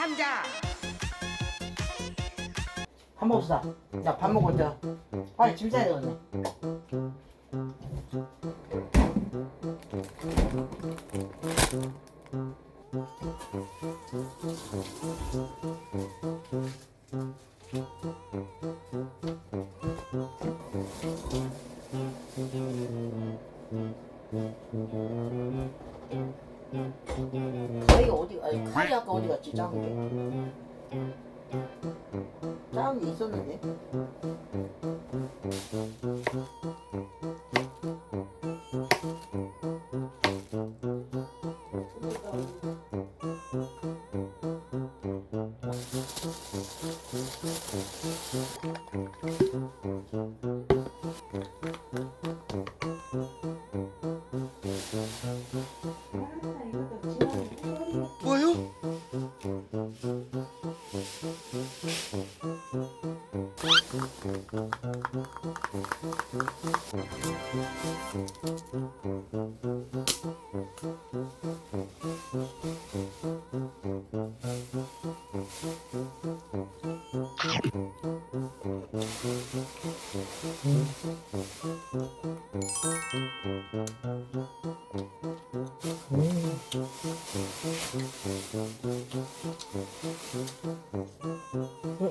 감자 밥 먹읍시다. 야, 밥 먹을 때. 빨리 짐 싸야 되겠네. 저희가 어디, 아니, 칼이 아까 어디 갔지, 작은 게? 작은 게 있었는데? 뭐요?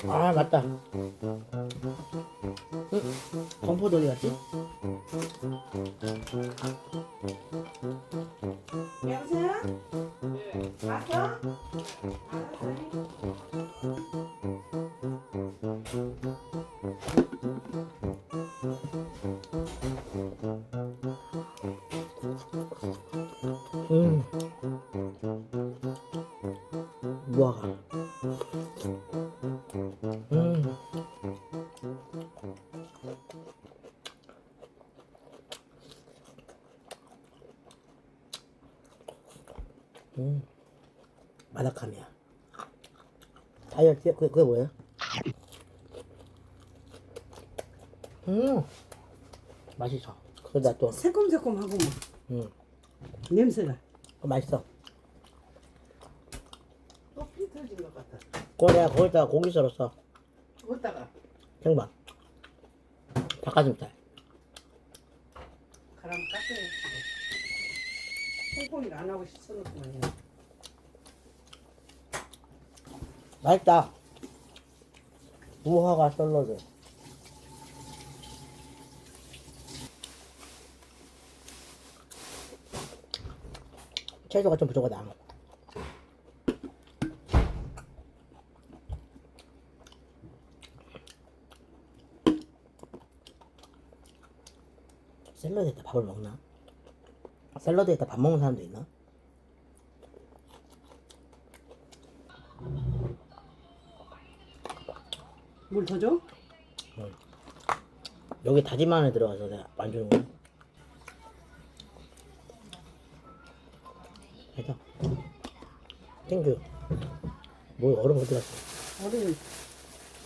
아 맞다. 응, 어디 갔지? 여보세요? 응. 무화 음. 마라카미야. 다이어트 그게, 그게 뭐예요? 음. 맛있어. 그러다 또, 새콤새콤하고 뭐 음, 냄새가 그거 맛있어. 또 피 터진 것 같아 그거 내가 거기다가 고기 썰었어. 어디다가 생방. 닭가슴살. 가람 깎아 콩콩이를 안 하고 씻어놓고만 맛있다. 무화과 샐러드. 채소가 좀 부족하다. 샐러드에다 밥을 먹나? 샐러드에다 밥 먹는 사람도 있나? 물 더 줘? 여기 다진 마늘 들어가서 내가 안 주는 거야. 해서 땡큐. 뭐 얼음 어디 갔어? 얼음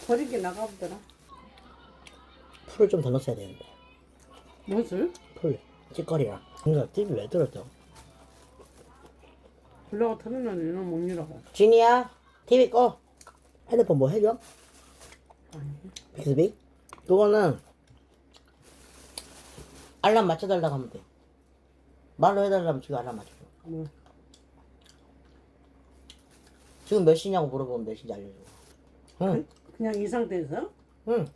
버리게 나가보더라 풀을 좀 더 넣었어야 되는데. 무엇을? 풀. 찌꺼리랑. 그러니까 TV 왜 들었어? 불러가 틀어놔도 이놈 먹느라고 진이야, TV 꺼. 핸드폰 뭐 해줘? 빅스비? 그거는 알람 맞춰달라고 하면 돼. 말로 해달라면 지금 알람 맞춰줘. 뭐 지금 몇 시냐고 물어보면 몇 시인지 알려줘. 응, 그냥 이 상태에서 응.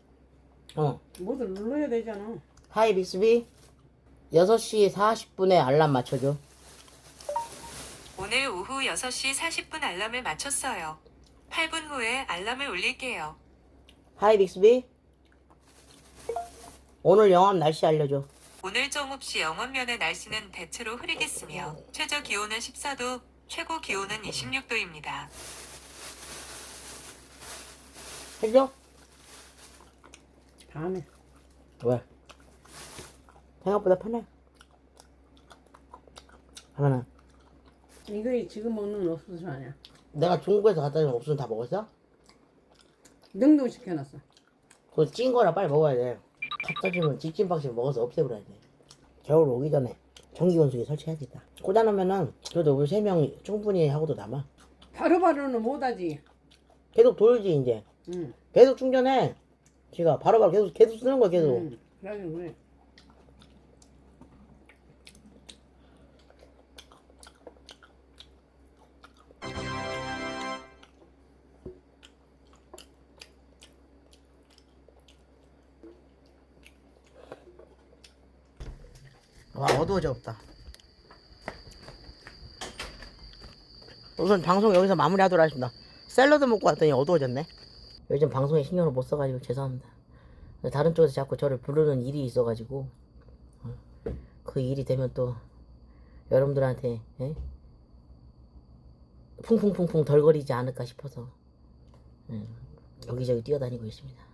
어. 뭐든 눌러야 되잖아 하이 빅스비 6시 40분에 알람 맞춰줘 오늘 오후 6시 40분 알람을 맞췄어요. 8분 후에 알람을 울릴게요. 하이 빅스비 오늘 영업 날씨 알려줘 오늘 정읍시 영원면의 날씨는 대체로 흐리겠으며 최저 기온은 14도, 최고 기온은 26도입니다. 해줘? 다음에 왜? 생각보다 편해 하면은 이거 지금 먹는 건 옥수수 아니야 내가 중국에서 갖다 준 옥수수 다 먹었어? 냉동 시켜놨어 그거 찐 거라 빨리 먹어야 돼 갖다 주면 찌찐박씩 먹어서 없애버려야 돼 겨울 오기 전에 전기건수기 설치해야겠다 꽂아놓으면은 그래도 우리 세 명 충분히 하고도 남아 바로바로는 못하지. 계속 돌지 이제. 응. 계속 충전해. 지가 바로바로 계속 계속 쓰는 거야 계속. 응. 그래. 와 어두워져 없다. 우선 방송 여기서 마무리하도록 하겠습니다. 샐러드 먹고 왔더니 어두워졌네. 요즘 방송에 신경을 못 써가지고 죄송합니다. 다른 쪽에서 자꾸 저를 부르는 일이 있어가지고 어, 그 일이 되면 또 여러분들한테 예? 풍풍풍풍 덜거리지 않을까 싶어서 예, 여기저기 뛰어다니고 있습니다.